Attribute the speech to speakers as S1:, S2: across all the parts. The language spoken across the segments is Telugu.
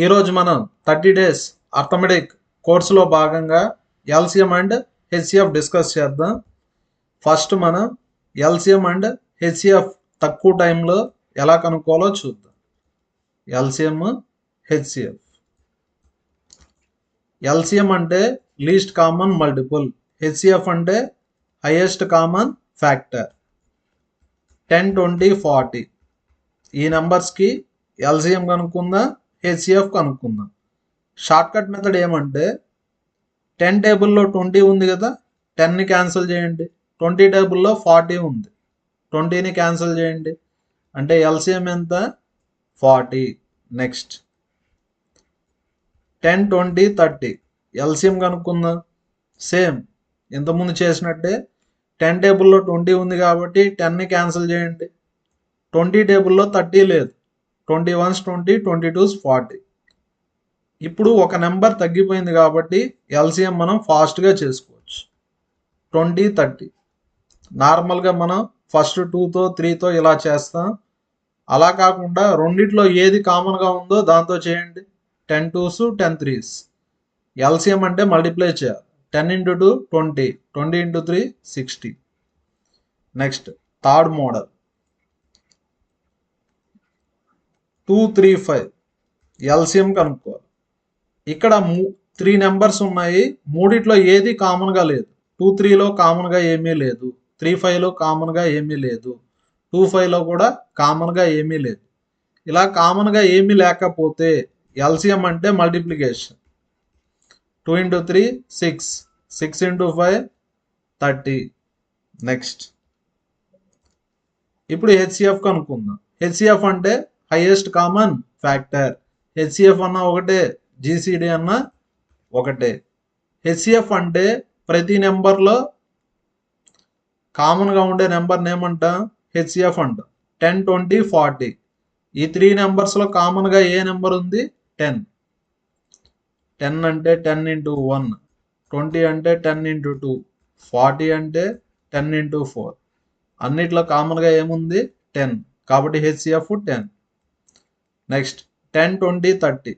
S1: ఈరోజు మనం థర్టీ డేస్ అర్థమెటిక్ కోర్సులో భాగంగా ఎల్సిఎం అండ్ హెచ్సిఎఫ్ డిస్కస్ చేద్దాం. ఫస్ట్ మనం ఎల్సిఎం అండ్ హెచ్సిఎఫ్ తక్కువ టైంలో ఎలా కనుక్కోవాలో చూద్దాం. LCM HCF. ఎల్సిఎం అంటే లీస్ట్ కామన్ మల్టిపుల్. హెచ్సిఎఫ్ అంటే highest common factor. Ten twenty forty. ఈ నెంబర్స్కి ఎల్సిఎం కనుక్కుందాం. హెచ్సిఎఫ్ కనుక్కుందాం షార్ట్ కట్ మెథడ్ ఏమంటే టెన్ టేబుల్లో ట్వంటీ ఉంది కదా టెన్ని క్యాన్సిల్ చేయండి. ట్వంటీ టేబుల్లో ఫార్టీ ఉంది. ట్వంటీని క్యాన్సిల్ చేయండి. అంటే ఎల్సిఎం ఎంత? Forty next ten twenty thirty LCM కనుక్కుందాం సేమ్ ఇంతకుముందు చేసినట్టే టెన్ టేబుల్లో ట్వంటీ ఉంది కాబట్టి టెన్ని క్యాన్సిల్ చేయండి. ట్వంటీ టేబుల్లో థర్టీ లేదు. Twenty ones twenty twenty twos forty ఇప్పుడు ఒక నెంబర్ తగ్గిపోయింది కాబట్టి ఎల్సిఎం మనం ఫాస్ట్గా చేసుకోవచ్చు. Twenty thirty. నార్మల్గా మనం ఫస్ట్ టూతో త్రీతో ఇలా చేస్తాం. అలా కాకుండా రెండిట్లో ఏది కామన్గా ఉందో దాంతో చేయండి. Ten twos ten threes. LCM అంటే మల్టిప్లై చేయాలి. Ten into two twenty. Twenty into three sixty. Next third model. Two three five. LCM కనుక్కోవాలి. ఇక్కడ మూ త్రీ నెంబర్స్ ఉన్నాయి. మూడిట్లో ఏది కామన్గా లేదు. టూ త్రీలో కామన్గా ఏమీ లేదు. త్రీ ఫైవ్లో కామన్గా ఏమీ లేదు. టూ ఫైవ్లో కూడా కామన్గా ఏమీ లేదు. ఇలా కామన్గా ఏమీ లేకపోతే ఎల్సిఎం అంటే multiplication. Two into three six. Six into five thirty. Next. ఇప్పుడు హెచ్సిఎఫ్ కనుక్కుందాం. హెచ్సిఎఫ్ అంటే హైయెస్ట్ కామన్ ఫ్యాక్టర్. హెచ్సిఎఫ్ అన్న ఒకటే జీసీడీ అన్న ఒకటే. హెచ్సిఎఫ్ అంటే ప్రతి నెంబర్లో కామన్గా ఉండే నెంబర్ని ఏమంటాం హెచ్సిఎఫ్ అంటాం. Ten twenty forty. ఈ త్రీ నెంబర్స్లో కామన్గా ఏ నెంబర్ ఉంది? టెన్. టెన్ అంటే టెన్ ఇంటూ వన్. ట్వంటీ అంటే టెన్ ఇంటూ టూ. ఫార్టీ అంటే టెన్ ఇంటూ ఫోర్. అన్నిట్లో కామన్గా ఏముంది? టెన్. కాబట్టి HCF ten. Next ten twenty thirty.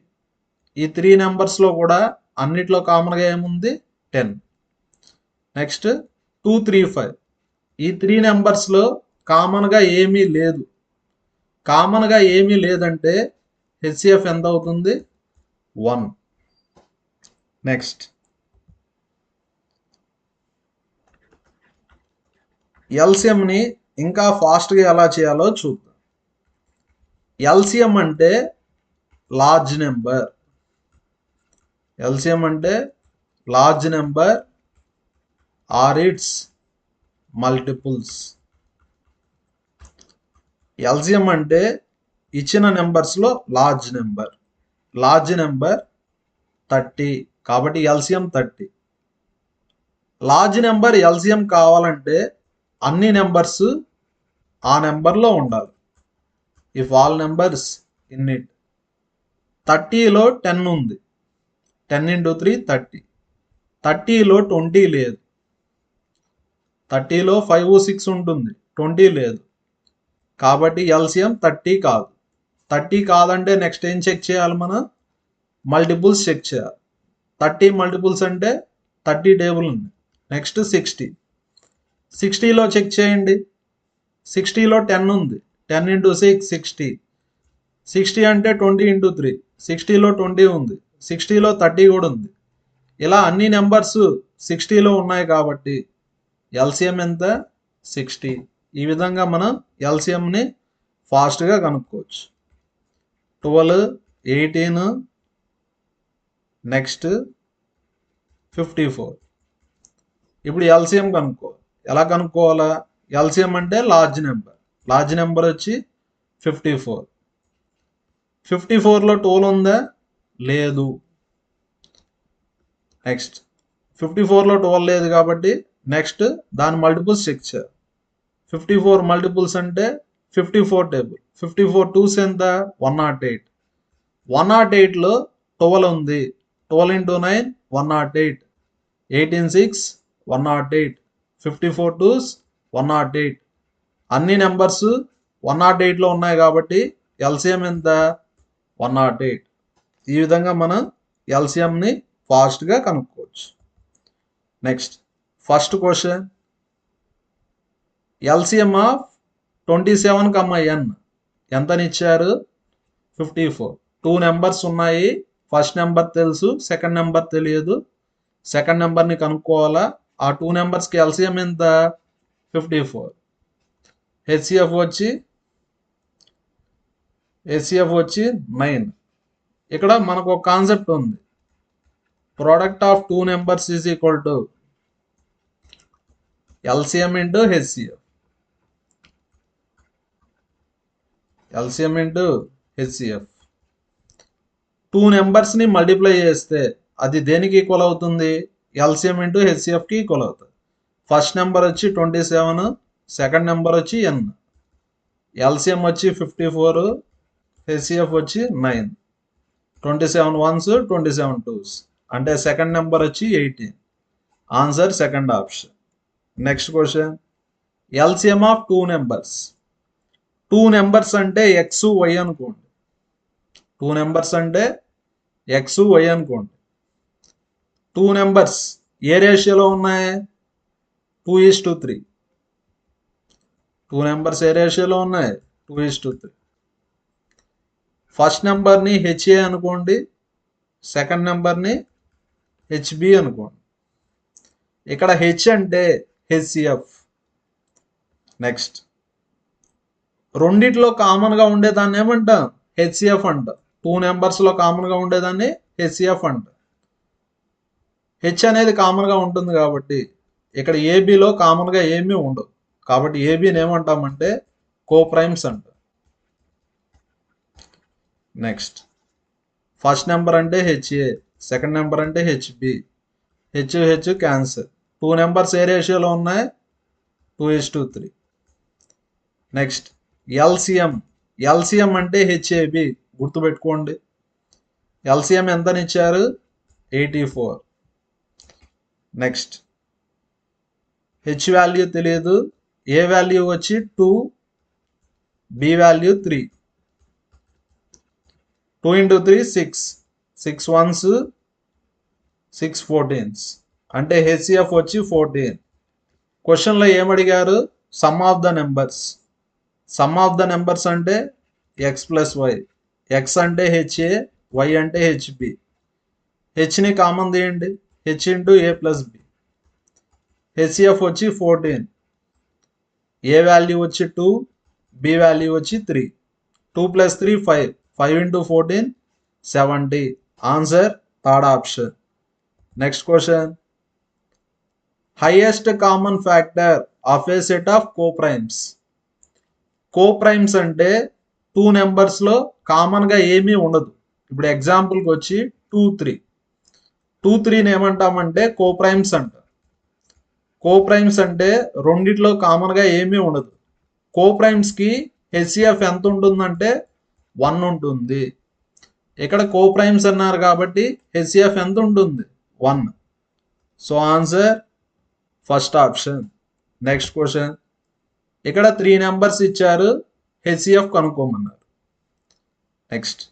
S1: ఈ త్రీ నెంబర్స్లో కూడా అన్నిట్లో కామన్గా ఏముంది? Ten. Next two three five. ఈ త్రీ నెంబర్స్లో కామన్గా ఏమీ లేదు. కామన్గా ఏమీ లేదంటే హెచ్సిఎఫ్ ఎంత అవుతుంది? వన్. నెక్స్ట్. ఎల్సిఎంని ఇంకా ఫాస్ట్గా ఎలా చేయాలో చూద్దాం. ఎల్సిఎం అంటే లార్జ్ నెంబర్ ఎల్సిఎం అంటే large number or its multiples LCM అంటే ఇచ్చిన నెంబర్స్లో large number large number thirty కాబట్టి LCM thirty large number LCM కావాలంటే అన్ని నెంబర్స్ ఆ నెంబర్లో ఉండాలి. If all numbers in it థర్టీలో ten ఉంది. టెన్ ఇంటూ త్రీ థర్టీ థర్టీలో ట్వంటీ లేదు. థర్టీలో ఫైవ్ సిక్స్ ఉంటుంది. ట్వంటీ లేదు. కాబట్టి ఎల్సిఎం థర్టీ కాదు. థర్టీ కాదంటే నెక్స్ట్ ఏం చెక్ చేయాలి మనం? మల్టిపుల్స్ చెక్ చేయాలి. థర్టీ మల్టిపుల్స్ అంటే థర్టీ టేబుల్ ఉంది. నెక్స్ట్ సిక్స్టీ సిక్స్టీలో చెక్ చేయండి. సిక్స్టీలో టెన్ ఉంది. Ten into six sixty. Sixty అంటే ట్వంటీ ఇంటూ త్రీ. సిక్స్టీలో ట్వంటీ ఉంది. సిక్స్టీలో థర్టీ కూడా ఉంది. ఇలా అన్ని నెంబర్స్ సిక్స్టీలో ఉన్నాయి కాబట్టి ఎల్సిఎం ఎంత? సిక్స్టీ. ఈ విధంగా మనం ఎల్సిఎంని ఫాస్ట్గా కనుక్కోవచ్చు. Twelve eighteen next fifty four. ఇప్పుడు ఎల్సిఎం కనుక్కో. ఎలా కనుక్కోవాలా? ఎల్సిఎం అంటే లార్జ్ నెంబర్. లార్జ్ నెంబర్ వచ్చి ఫిఫ్టీ ఫోర్. ఫిఫ్టీ ఫోర్లో టోల్ ఉందా? లేదు. నెక్స్ట్. ఫిఫ్టీ ఫోర్లో టోల్ లేదు కాబట్టి నెక్స్ట్ దాని మల్టిపుల్స్ చెక్ చేయాలి ఫిఫ్టీ ఫోర్ మల్టిపుల్స్ అంటే fifty four table. Fifty four twos ఎంత? One nought eight. One nought ఎయిట్లో ట్వెల్వ్ ఉంది. Twelve into nine one nought eight. Eighteen six one nought eight. Fifty four twos one nought eight. అన్ని నెంబర్స్ వన్ నాట్ ఎయిట్లో ఉన్నాయి కాబట్టి ఎల్సిఎం ఎంత? One nought eight. ఈ విధంగా మనం ఎల్సిఎంని ఫాస్ట్గా కనుక్కోవచ్చు. Next first question. LCM of twenty seven comma N. ఎంతనిచ్చారు? Fifty four. Two numbers ఉన్నాయి. ఫస్ట్ నెంబర్ తెలుసు సెకండ్ నెంబర్ తెలియదు. సెకండ్ నెంబర్ని కనుక్కోవాలా? ఆ టూ నెంబర్స్కి ఎల్సిఎం ఎంత? Fifty four. హెచ్సిఎఫ్ వచ్చి హెచ్సిఎఫ్ వచ్చి నైన్ ఇక్కడ మనకు ఒక కాన్సెప్ట్ ఉంది. Product of two numbers is equal to LCM into HCF LCM into HCF two నెంబర్స్ని multiply చేస్తే అది దేనికి ఈక్వల్ అవుతుంది? ఎల్సిఎం ఇంటూ హెచ్సిఎఫ్కి ఈక్వల్ అవుతుంది. ఫస్ట్ నెంబర్ వచ్చి ట్వంటీ సెవెన్ సెకండ్ నెంబర్ వచ్చి ఎన్ ఎల్సిఎం వచ్చి ఫిఫ్టీ ఫోర్ హెచ్సిఎఫ్ వచ్చి nine twenty seven ones twenty seven twos అంటే సెకండ్ నెంబర్ వచ్చి eighteen answer second option next question LCM of two numbers two numbers అంటే ఎక్స్ వై అనుకోండి. టూ నెంబర్స్ అంటే ఎక్స్ వై అనుకోండి. టూ నెంబర్స్ ఏ రేషియోలో ఉన్నాయి? Two is to three two numbers ఏ రేషియోలో ఉన్నాయి. Two is to three. First నెంబర్ని హెచ్ఏ అనుకోండి. సెకండ్ నెంబర్ని హెచ్బి అనుకోండి. ఇక్కడ హెచ్ అంటే హెచ్సిఎఫ్. నెక్స్ట్. రెండిట్లో కామన్గా ఉండేదాన్ని ఏమంటాం? హెచ్సిఎఫ్ అంట. టూ నెంబర్స్లో కామన్గా ఉండేదాన్ని హెచ్సిఎఫ్ అంట. హెచ్ అనేది కామన్గా ఉంటుంది కాబట్టి ఇక్కడ ఏబిలో కామన్గా ఏమీ ఉండవు కాబట్టి ఏబిని ఏమంటామంటే కోప్రైమ్స్ అంట. నెక్స్ట్ ఫస్ట్ నెంబర్ అంటే హెచ్ఏ సెకండ్ నెంబర్ అంటే హెచ్బి హెచ్ హెచ్ క్యాన్సర్ టూ నెంబర్స్ ఏ రేషియోలో ఉన్నాయి? Two is to three next LCM LCM అంటే హెచ్ఏబి గుర్తుపెట్టుకోండి. LCM ఎంతనిచ్చారు eighty four next H value తెలియదు. ఏ వాల్యూ వచ్చి two B value three. Two into three six. Six ones six fourteens. అంటే హెచ్సిఎఫ్ వచ్చి ఫోర్టీన్. క్వశ్చన్లో ఏమడిగారు? Sum of the numbers. Sum of the numbers అంటే ఎక్స్ ప్లస్ వై. ఎక్స్ అంటే హెచ్ఏ వై అంటే హెచ్బి. హెచ్ని కామన్ తీయండి. H into A plus B. HCF వచ్చి ఫోర్టీన్. ఏ వాల్యూ వచ్చి టూ బి వాల్యూ వచ్చి three. Two plus three five. Five into fourteen seventy. Answer third option. Next question. Highest common factor of a set of coprimes? Coprimes అంటే టూ నెంబర్స్లో కామన్గా ఏమీ ఉండదు. ఇప్పుడు ఎగ్జాంపుల్కి వచ్చి టూ త్రీ. టూ త్రీని ఏమంటామంటే కోప్రైమ్స్ అంటారు. కోప్రైమ్స్ అంటే రెండిట్లో కామన్గా ఏమీ ఉండదు. కోప్రైమ్స్కి హెచ్సిఎఫ్ ఎంత ఉంటుందంటే వన్ ఉంటుంది. ఇక్కడ కోప్రైమ్స్ అన్నారు కాబట్టి హెచ్సిఎఫ్ ఎంత ఉంటుంది? One. So answer first option next question ఇక్కడ త్రీ నెంబర్స్ ఇచ్చారు. హెచ్సిఎఫ్ కనుక్కోమన్నారు. నెక్స్ట్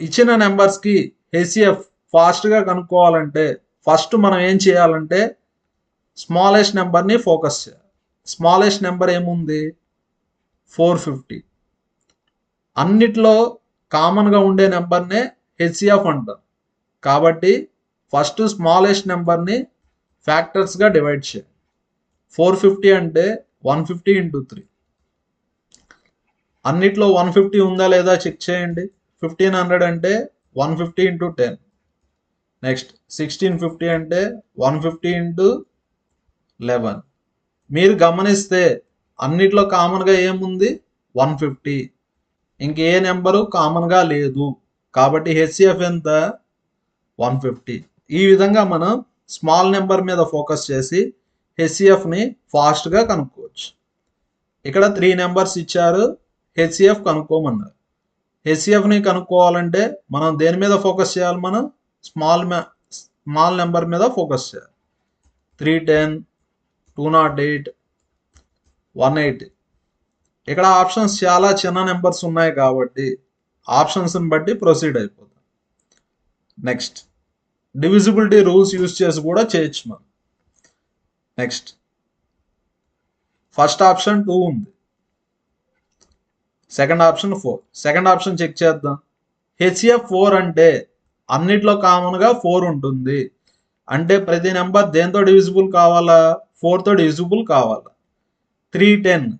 S1: ఇచ్చిన నెంబర్స్కి హెచ్సిఎఫ్ ఫాస్ట్గా కనుక్కోవాలంటే ఫస్ట్ మనం ఏం చేయాలంటే స్మాలెస్ట్ నెంబర్ని ఫోకస్ చేయాలి. స్మాలెస్ట్ నెంబర్ ఏముంది? Four fifty. అన్నిట్లో కామన్గా ఉండే నెంబర్నే హెచ్సిఎఫ్ అంటారు. కాబట్టి ఫస్ట్ స్మాలెస్ట్ నెంబర్ని ఫ్యాక్టర్స్గా డివైడ్ చేయాలి. ఫోర్ ఫిఫ్టీ అంటే వన్ ఫిఫ్టీ ఇంటూ త్రీ. అన్నిట్లో వన్ ఫిఫ్టీ ఉందా లేదా చెక్ చేయండి. ఫిఫ్టీన్ హండ్రెడ్ అంటే one fifty into ten. Next sixteen fifty అంటే వన్ ఫిఫ్టీ ఇంటూ లెవెన్. మీరు గమనిస్తే అన్నిట్లో కామన్గా ఏముంది? One fifty. ఇంకే నెంబరు కామన్గా లేదు. కాబట్టి హెచ్సిఎఫ్ ఎంత? One fifty. ఈ విధంగా మనం స్మాల్ నెంబర్ మీద ఫోకస్ చేసి హెచ్సిఎఫ్ని ఫాస్ట్గా కనుక్కోవచ్చు. ఇక్కడ త్రీ నెంబర్స్ ఇచ్చారు. హెచ్సిఎఫ్ కనుక్కోమన్నారు. హెచ్సిఎఫ్ని కనుక్కోవాలంటే మనం దేని మీద ఫోకస్ చేయాలి మనం? స్మాల్ స్మాల్ నెంబర్ మీద ఫోకస్ చేయాలి. Three ten two nought eight one eighty. ఇక్కడ ఆప్షన్స్ చాలా చిన్న నెంబర్స్ ఉన్నాయి కాబట్టి ఆప్షన్స్ని బట్టి ప్రొసీడ్ అయిపోతాం. నెక్స్ట్ డివిజిబిలిటీ రూల్స్ యూజ్ చేసి కూడా చేయొచ్చు మనం. నెక్స్ట్ ఫస్ట్ ఆప్షన్ టూ ఉంది. Second option four. Second option check చేద్దాం. హెచ్ఎఫ్ ఫోర్ అంటే అన్నిట్లో కామన్గా ఫోర్ ఉంటుంది. అంటే ప్రతి నెంబర్ దేంతో డివిజిబుల్ కావాలా? ఫోర్తో డివిజిబుల్ కావాలా? Three ten.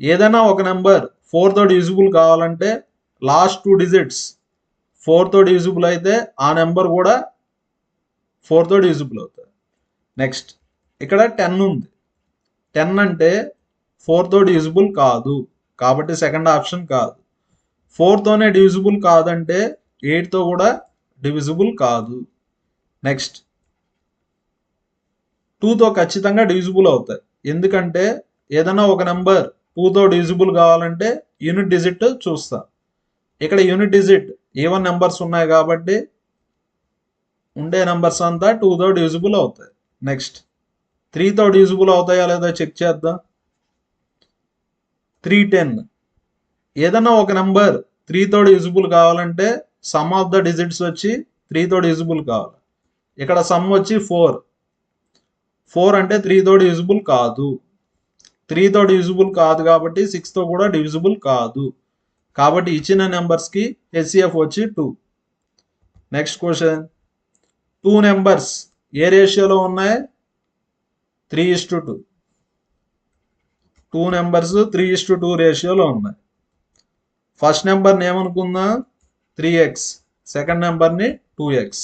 S1: ఏదైనా ఒక నెంబర్ ఫోర్తో డివిజిబుల్ కావాలంటే లాస్ట్ టూ డిజిట్స్. ఫోర్తో డివిజిబుల్ అయితే ఆ నెంబర్ కూడా ఫోర్తో డివిజిబుల్ అవుతుంది. నెక్స్ట్ ఇక్కడ టెన్ ఉంది. టెన్ అంటే ఫోర్తో డివిజిబుల్ కాదు. కాబట్టి సెకండ్ ఆప్షన్ కాదు. ఫోర్తోనే డివిజిబుల్ కాదంటే ఎయిట్తో కూడా డివిజిబుల్ కాదు. నెక్స్ట్ టూతో ఖచ్చితంగా డివిజిబుల్ అవుతాయి. ఎందుకంటే ఏదైనా ఒక నెంబర్ టూతో డివిజిబుల్ కావాలంటే యూనిట్ డిజిట్ చూస్తా. ఇక్కడ యూనిట్ డిజిట్ ఏవన్ నెంబర్స్ ఉన్నాయి కాబట్టి ఉండే నెంబర్స్ అంతా టూతో డివిజిబుల్ అవుతాయి. నెక్స్ట్ త్రీతో డివిజిబుల్ అవుతాయా లేదా చెక్ చేద్దాం. త్రీ టెన్ ఏదైనా ఒక నెంబర్ త్రీతో డివిజిబుల్ కావాలంటే సమ్ ఆఫ్ ద డిజిట్స్ వచ్చి త్రీతో డివిజిబుల్ కావాలి ఇక్కడ సమ్ వచ్చి ఫోర్ ఫోర్ అంటే త్రీతో డివిజిబుల్ కాదు. త్రీతో డివిజిబుల్ కాదు కాబట్టి సిక్స్తో కూడా డివిజిబుల్ కాదు. కాబట్టి ఇచ్చిన నెంబర్స్కి హెచ్సిఎఫ్ వచ్చి two next question two numbers ఏ రేషియోలో ఉన్నాయి? Three is to two two numbers three is to two రేషియోలో ఉన్నాయి. ఫస్ట్ నెంబర్ని ఏమనుకుందాం? Three X. సెకండ్ నెంబర్ని టూ ఎక్స్.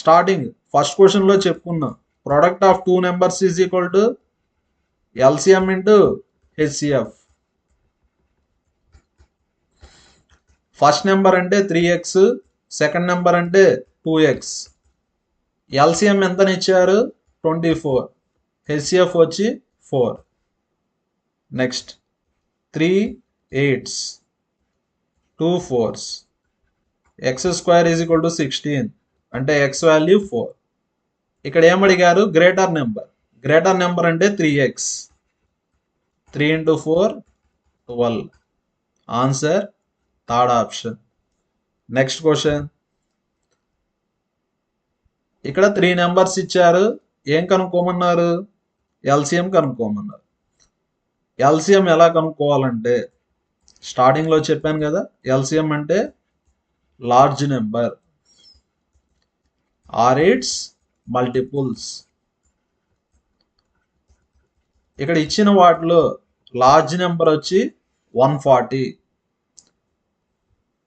S1: స్టార్టింగ్ ఫస్ట్ క్వశ్చన్లో చెప్పుకున్నాం. Product of two numbers is equal to LCM into HCF. First number అంటే త్రీ ఎక్స్ సెకండ్ నెంబర్ అంటే టూ ఎక్స్. ఎల్సిఎం ఎంతనిచ్చారు ట్వంటీ ఫోర్. హెచ్సిఎఫ్ వచ్చి four. Next three eights. Two fours. X square is equal to sixteen అంటే ఎక్స్ వాల్యూ ఫోర్ ఇక్కడ ఏమడిగారు గ్రేటర్ నెంబర్ గ్రేటర్ నెంబర్ అంటే three X three into four twelve answer third option next question ఇక్కడ త్రీ నెంబర్స్ ఇచ్చారు. ఏం కనుక్కోమన్నారు? ఎల్సిఎం కనుక్కోమన్నారు. ఎల్సిఎం ఎలా కనుక్కోవాలంటే స్టార్టింగ్లో చెప్పాను కదా ఎల్సిఎం అంటే large number or its multiples ఇక్కడ ఇచ్చిన వాటిలో లార్జ్ నెంబర్ వచ్చి వన్ ఫార్టీ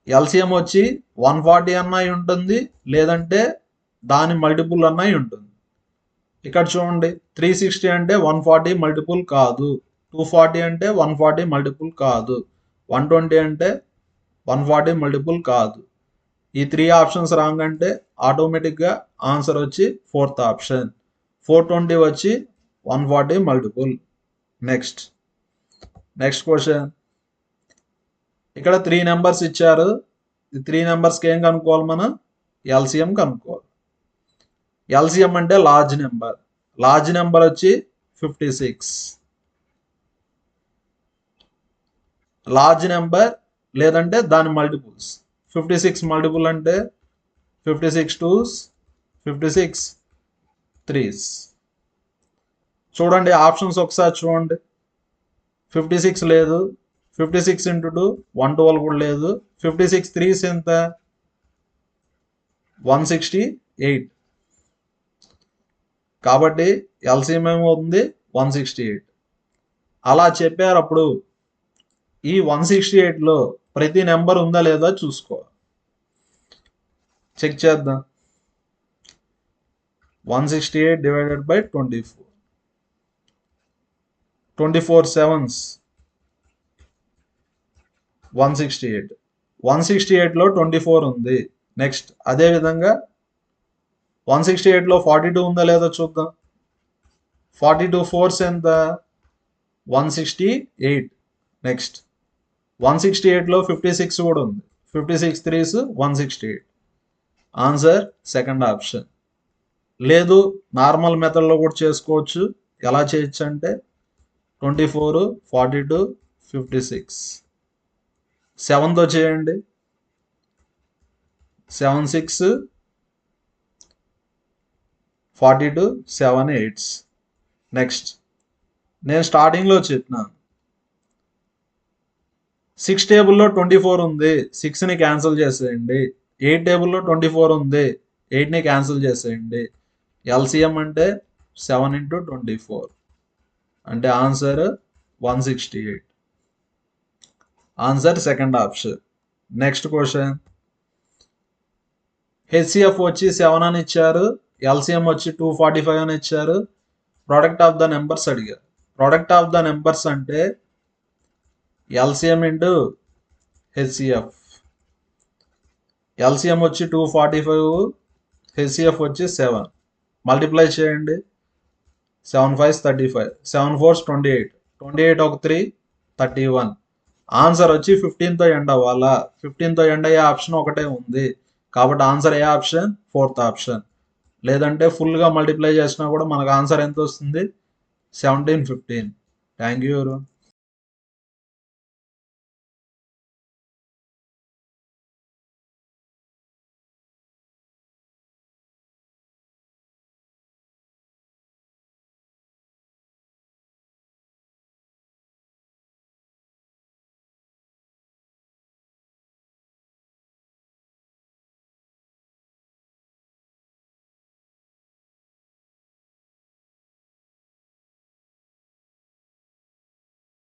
S1: ఎల్సిఎం వచ్చి వన్ ఫార్టీ అన్నాయి ఉంటుంది లేదంటే దాని మల్టిపుల్ అన్నాయి ఉంటుంది. ఇక్కడ చూడండి త్రీ సిక్స్టీ అంటే వన్ ఫార్టీ మల్టిపుల్ కాదు. టూ ఫార్టీ అంటే వన్ ఫార్టీ మల్టిపుల్ కాదు. వన్ ట్వంటీ అంటే వన్ ఫార్టీ మల్టిపుల్ కాదు. ఈ త్రీ ఆప్షన్స్ రాంగ్ అంటే ఆటోమేటిక్గా ఆన్సర్ వచ్చి ఫోర్త్ ఆప్షన్ ఫోర్ ట్వంటీ వచ్చి one forty multiple. Next next question ఇక్కడ త్రీ నెంబర్స్ ఇచ్చారు. ఈ త్రీ నెంబర్స్కి ఏం కనుక్కోవాలి మనం? ఎల్సిఎం కనుక్కోవాలి. ఎల్సిఎం అంటే లార్జ్ నెంబర్ లార్జ్ నెంబర్ వచ్చి ఫిఫ్టీ సిక్స్ లార్జ్ నెంబర్ లేదంటే దాని మల్టిపుల్స్. ఫిఫ్టీ సిక్స్ మల్టిపుల్ అంటే fifty six twos fifty six threes. చూడండి ఆప్షన్స్ ఒకసారి చూడండి. ఫిఫ్టీ సిక్స్ లేదు fifty six into two one twelve కూడా లేదు. ఫిఫ్టీ సిక్స్ త్రీస్ ఎంత? One sixty eight. కాబట్టి ఎల్సిఎం ఏమవుతుంది? One sixty eight. అలా చెప్పారు అప్పుడు ఈ వన్ సిక్స్టీ ఎయిట్లో ప్రతి నెంబర్ ఉందా లేదా చూసుకో. చెక్ చేద్దాం. One sixty eight divided by twenty four twenty four sevens one sixty eight one sixty ఎయిట్లో ట్వంటీ ఫోర్ ఉంది. నెక్స్ట్ అదేవిధంగా వన్ సిక్స్టీ ఎయిట్లో ఫార్టీ టూ ఉందా లేదా చూద్దాం. ఫార్టీ టూ ఫోర్స్ ఎంత? One sixty eight next one sixty ఎయిట్లో ఫిఫ్టీ సిక్స్ కూడా ఉంది. Fifty six threes one sixty eight. Answer second option. లేదు నార్మల్ మెథడ్లో కూడా చేసుకోవచ్చు. ఎలా చేయొచ్చు అంటే twenty four forty two fifty six. సెవెన్తో చేయండి. Seven six forty two seven eights. Next. నేను స్టార్టింగ్లో చెప్పినాను. సిక్స్ టేబుల్లో ట్వంటీ ఫోర్ ఉంది సిక్స్ని క్యాన్సిల్ చేసేయండి. ఎయిట్ టేబుల్లో ట్వంటీ ఫోర్ ఉంది ఎయిట్ని క్యాన్సిల్ చేసేయండి. ఎల్సిఎం అంటే సెవెన్ ఇంటూ ట్వంటీ ఫోర్. అంటే answer one sixty eight. Answer second option. Next question. HCF వచ్చి సెవెన్ అని ఇచ్చారు ఎల్సిఎం వచ్చి టూ ఫార్టీ ఫైవ్ అని ఇచ్చారు. ప్రోడక్ట్ ఆఫ్ ద నెంబర్స్ అడిగారు. ప్రోడక్ట్ ఆఫ్ ద నెంబర్స్ అంటే ఎల్సిఎం ఇంటూ హెచ్సిఎఫ్. ఎల్సిఎం వచ్చి టూ ఫార్టీ ఫైవ్ హెచ్సిఎఫ్ వచ్చి సెవెన్. మల్టిప్లై చేయండి. Seven five thirty five. Seven fours twenty eight. Twenty eight ఒక త్రీ థర్టీ వన్. ఆన్సర్ వచ్చి ఫిఫ్టీన్తో ఎండ్ అవ్వాలా? ఫిఫ్టీన్తో ఎండ్ అయ్యే ఆప్షన్ ఒకటే ఉంది. కాబట్టి ఆన్సర్ ఏ ఆప్షన్? Fourth option. లేదంటే ఫుల్గా మల్టిప్లై చేసినా కూడా మనకు ఆన్సర్ ఎంత వస్తుంది? Seventeen fifteen. Thank you